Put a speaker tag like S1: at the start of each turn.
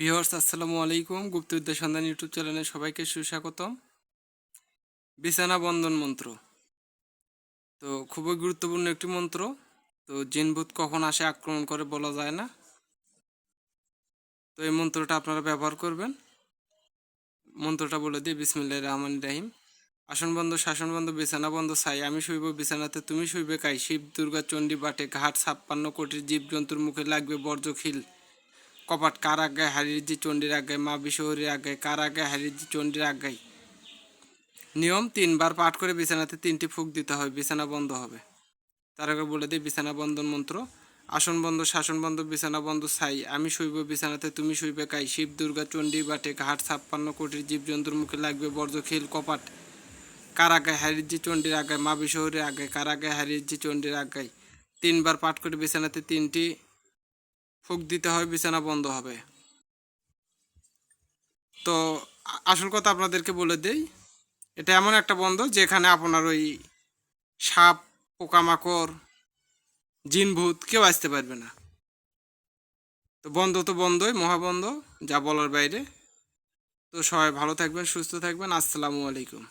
S1: Viewers আসসালামু আলাইকুম। গুপ্ত গুপ্তবিদ্যা সন্ধান ইউটিউব চ্যানেলে সবাইকে সুস্বাগতম। বিছানা বন্ধন মন্ত্র। তো খুবই গুরুত্বপূর্ণ একটি মন্ত্র। তো জিনভূত কখন আসে আক্রমণ করে বলা যায় না। তো এই মন্ত্রটা আপনারা ব্যবহার করবেন। মন্ত্রটা বলে দিয়ে বিসমিল্লা রহমান রাহিম। আসন বন্ধ, শাসন বন্ধ, বিছানা বন্ধ, ছাই আমি শুইব, বিছানাতে তুমি শুইবে, কাই শিব, দুর্গা, চণ্ডী, বাটে, ঘাট, ছাপ্পান্ন কোটির জীবজন্তুর মুখে লাগবে বর্জ্যখিল কপাট কার আজ্ঞায় হারিয়ে যে চণ্ডীর আজ্ঞায় মা বিশ্বহরীর আজ্ঞায় কার আজ্ঞায় হারিয়ে যে চণ্ডীর আজ্ঞায় নিয়ম, তিনবার পাঠ করে বিছানাতে তিনটি ফুক দিতে হয়, বিছানা বন্ধ হবে। তার আগে বলে দিই, বিছানা বন্ধন মন্ত্র, আসন বন্ধ, শাসন বন্ধ, বিছানা বন্ধ, ছাই, আমি শুইব বিছানাতে, তুমি শুইবে কাই? শিব, দুর্গা, চণ্ডী, বাটে, ঘাট, ছাপ্পান্ন, কোটির জীবজন্তুর মুখে লাগবে বর্জ্যখিল কপাট। কার হারিয়ে যে চণ্ডীর আজ্ঞায় মা বিশ্বহরীর আজ্ঞায় কার হারিয়ে যে চণ্ডীর আজ্ঞায় তিনবার পাঠ করে বিছানাতে তিনটি ফুক দিতে হয়, বিছানা বন্ধ হবে। তো আসল কথা আপনাদেরকে বলে দেই, এটা এমন একটা বন্ধ যেখানে আপনার ওই সাপ, পোকামাকড় জিনভূত কেউ আসতে পারবে না। তো বন্ধ তো বন্ধই মহাবন্ধ যা বলার বাইরে। তো সবাই ভালো থাকবেন, সুস্থ থাকবেন, আসসালামু আলাইকুম।